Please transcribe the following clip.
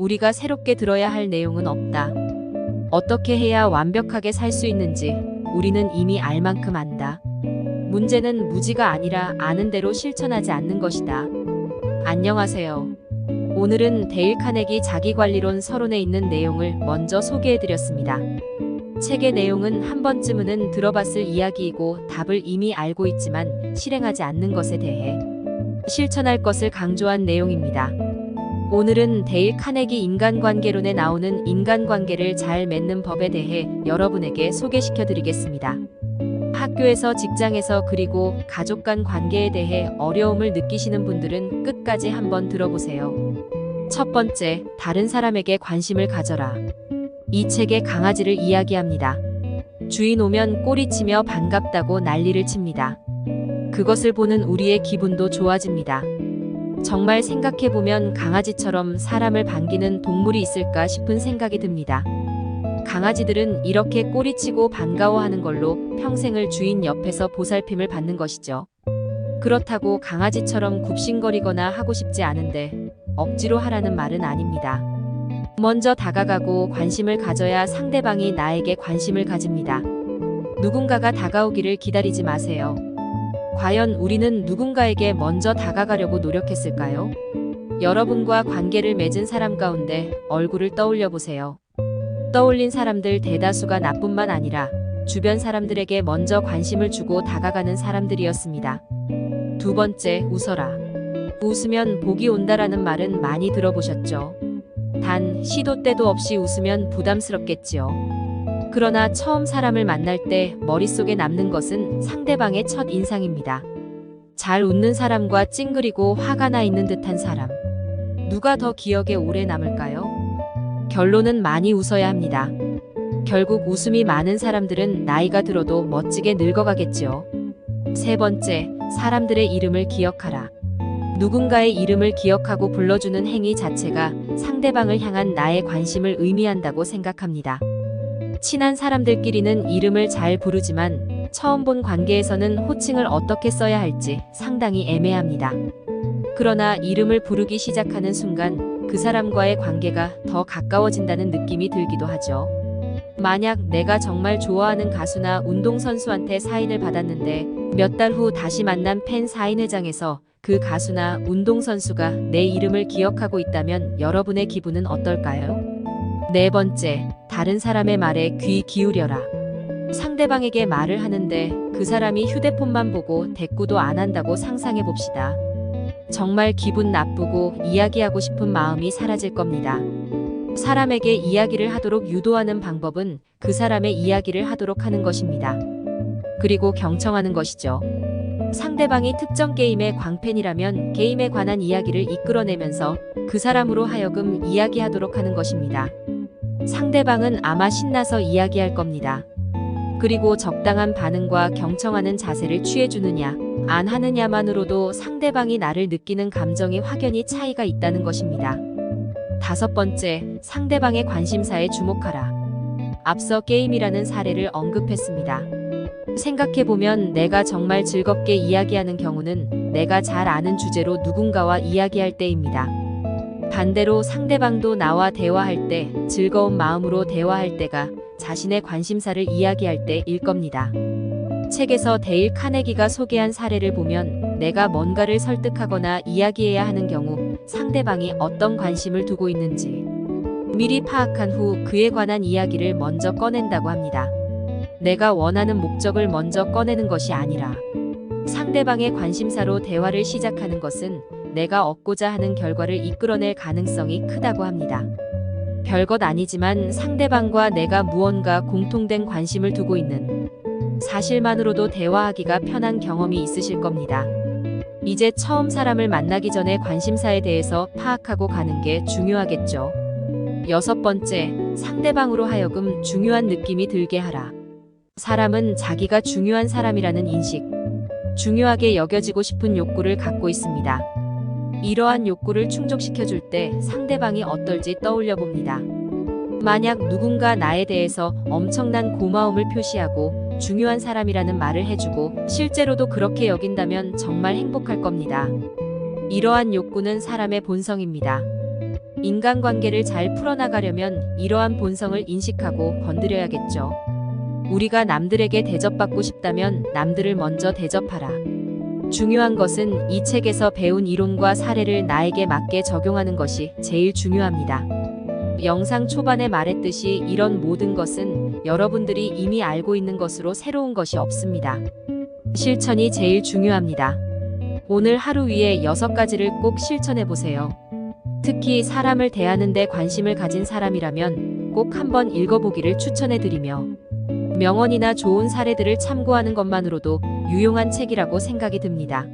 우리가 새롭게 들어야 할 내용은 없다. 어떻게 해야 완벽하게 살 수 있는지 우리는 이미 알 만큼 안다. 문제는 무지가 아니라 아는 대로 실천하지 않는 것이다. 안녕하세요. 오늘은 데일 카네기 자기관리론 서론에 있는 내용을 먼저 소개해드렸습니다. 책의 내용은 한 번쯤은 들어봤을 이야기이고 답을 이미 알고 있지만 실행하지 않는 것에 대해 실천할 것을 강조한 내용입니다. 오늘은 데일 카네기 인간관계론에 나오는 인간관계를 잘 맺는 법에 대해 여러분에게 소개시켜 드리겠습니다. 학교에서 직장에서 그리고 가족 간 관계에 대해 어려움을 느끼시는 분들은 끝까지 한번 들어보세요. 첫 번째, 다른 사람에게 관심을 가져라. 이 책의 강아지를 이야기합니다. 주인 오면 꼬리치며 반갑다고 난리를 칩니다. 그것을 보는 우리의 기분도 좋아집니다. 정말 생각해보면 강아지처럼 사람을 반기는 동물이 있을까 싶은 생각이 듭니다. 강아지들은 이렇게 꼬리치고 반가워하는 걸로 평생을 주인 옆에서 보살핌을 받는 것이죠. 그렇다고 강아지처럼 굽신거리거나 하고 싶지 않은데 억지로 하라는 말은 아닙니다. 먼저 다가가고 관심을 가져야 상대방이 나에게 관심을 가집니다. 누군가가 다가오기를 기다리지 마세요. 과연 우리는 누군가에게 먼저 다가가려고 노력했을까요? 여러분과 관계를 맺은 사람 가운데 얼굴을 떠올려 보세요. 떠올린 사람들 대다수가 나뿐만 아니라 주변 사람들에게 먼저 관심을 주고 다가가는 사람들이었습니다. 두 번째, 웃어라. 웃으면 복이 온다라는 말은 많이 들어보셨죠? 단, 시도 때도 없이 웃으면 부담스럽겠지요. 그러나 처음 사람을 만날 때 머릿속에 남는 것은 상대방의 첫 인상입니다. 잘 웃는 사람과 찡그리고 화가 나 있는 듯한 사람. 누가 더 기억에 오래 남을까요? 결론은 많이 웃어야 합니다. 결국 웃음이 많은 사람들은 나이가 들어도 멋지게 늙어가겠지요. 세 번째, 사람들의 이름을 기억하라. 누군가의 이름을 기억하고 불러주는 행위 자체가 상대방을 향한 나의 관심을 의미한다고 생각합니다. 친한 사람들끼리는 이름을 잘 부르지만 처음 본 관계에서는 호칭을 어떻게 써야 할지 상당히 애매합니다. 그러나 이름을 부르기 시작하는 순간 그 사람과의 관계가 더 가까워진다는 느낌이 들기도 하죠. 만약 내가 정말 좋아하는 가수나 운동선수한테 사인을 받았는데 몇 달 후 다시 만난 팬 사인회장에서 그 가수나 운동선수가 내 이름을 기억하고 있다면 여러분의 기분은 어떨까요? 네 번째, 다른 사람의 말에 귀 기울여라. 상대방에게 말을 하는데 그 사람이 휴대폰만 보고 대꾸도 안 한다고 상상해 봅시다. 정말 기분 나쁘고 이야기하고 싶은 마음이 사라질 겁니다. 사람에게 이야기를 하도록 유도하는 방법은 그 사람의 이야기를 하도록 하는 것입니다. 그리고 경청하는 것이죠. 상대방이 특정 게임의 광팬이라면 게임에 관한 이야기를 이끌어내면서 그 사람으로 하여금 이야기하도록 하는 것입니다. 상대방은 아마 신나서 이야기할 겁니다. 그리고 적당한 반응과 경청하는 자세를 취해주느냐, 안 하느냐만으로도 상대방이 나를 느끼는 감정이 확연히 차이가 있다는 것입니다. 다섯 번째, 상대방의 관심사에 주목하라. 앞서 게임이라는 사례를 언급했습니다. 생각해보면 내가 정말 즐겁게 이야기하는 경우는 내가 잘 아는 주제로 누군가와 이야기할 때입니다. 반대로 상대방도 나와 대화할 때 즐거운 마음으로 대화할 때가 자신의 관심사를 이야기할 때일 겁니다. 책에서 데일 카네기가 소개한 사례를 보면 내가 뭔가를 설득하거나 이야기해야 하는 경우 상대방이 어떤 관심을 두고 있는지 미리 파악한 후 그에 관한 이야기를 먼저 꺼낸다고 합니다. 내가 원하는 목적을 먼저 꺼내는 것이 아니라 상대방의 관심사로 대화를 시작하는 것은 내가 얻고자 하는 결과를 이끌어낼 가능성이 크다고 합니다. 별것 아니지만 상대방과 내가 무언가 공통된 관심을 두고 있는 사실만으로도 대화하기가 편한 경험이 있으실 겁니다. 이제 처음 사람을 만나기 전에 관심사에 대해서 파악하고 가는 게 중요하겠죠. 여섯 번째, 상대방으로 하여금 중요한 느낌이 들게 하라. 사람은 자기가 중요한 사람이라는 인식, 중요하게 여겨지고 싶은 욕구를 갖고 있습니다. 이러한 욕구를 충족시켜 줄 때 상대방이 어떨지 떠올려 봅니다. 만약 누군가 나에 대해서 엄청난 고마움을 표시하고 중요한 사람이라는 말을 해주고 실제로도 그렇게 여긴다면 정말 행복할 겁니다. 이러한 욕구는 사람의 본성입니다. 인간관계를 잘 풀어나가려면 이러한 본성을 인식하고 건드려야겠죠. 우리가 남들에게 대접받고 싶다면 남들을 먼저 대접하라. 중요한 것은 이 책에서 배운 이론과 사례를 나에게 맞게 적용하는 것이 제일 중요합니다. 영상 초반에 말했듯이 이런 모든 것은 여러분들이 이미 알고 있는 것으로 새로운 것이 없습니다. 실천이 제일 중요합니다. 오늘 하루 위에 여섯 가지를 꼭 실천해 보세요. 특히 사람을 대하는 데 관심을 가진 사람이라면 꼭 한번 읽어보기를 추천해 드리며 명언이나 좋은 사례들을 참고하는 것만으로도 유용한 책이라고 생각이 듭니다.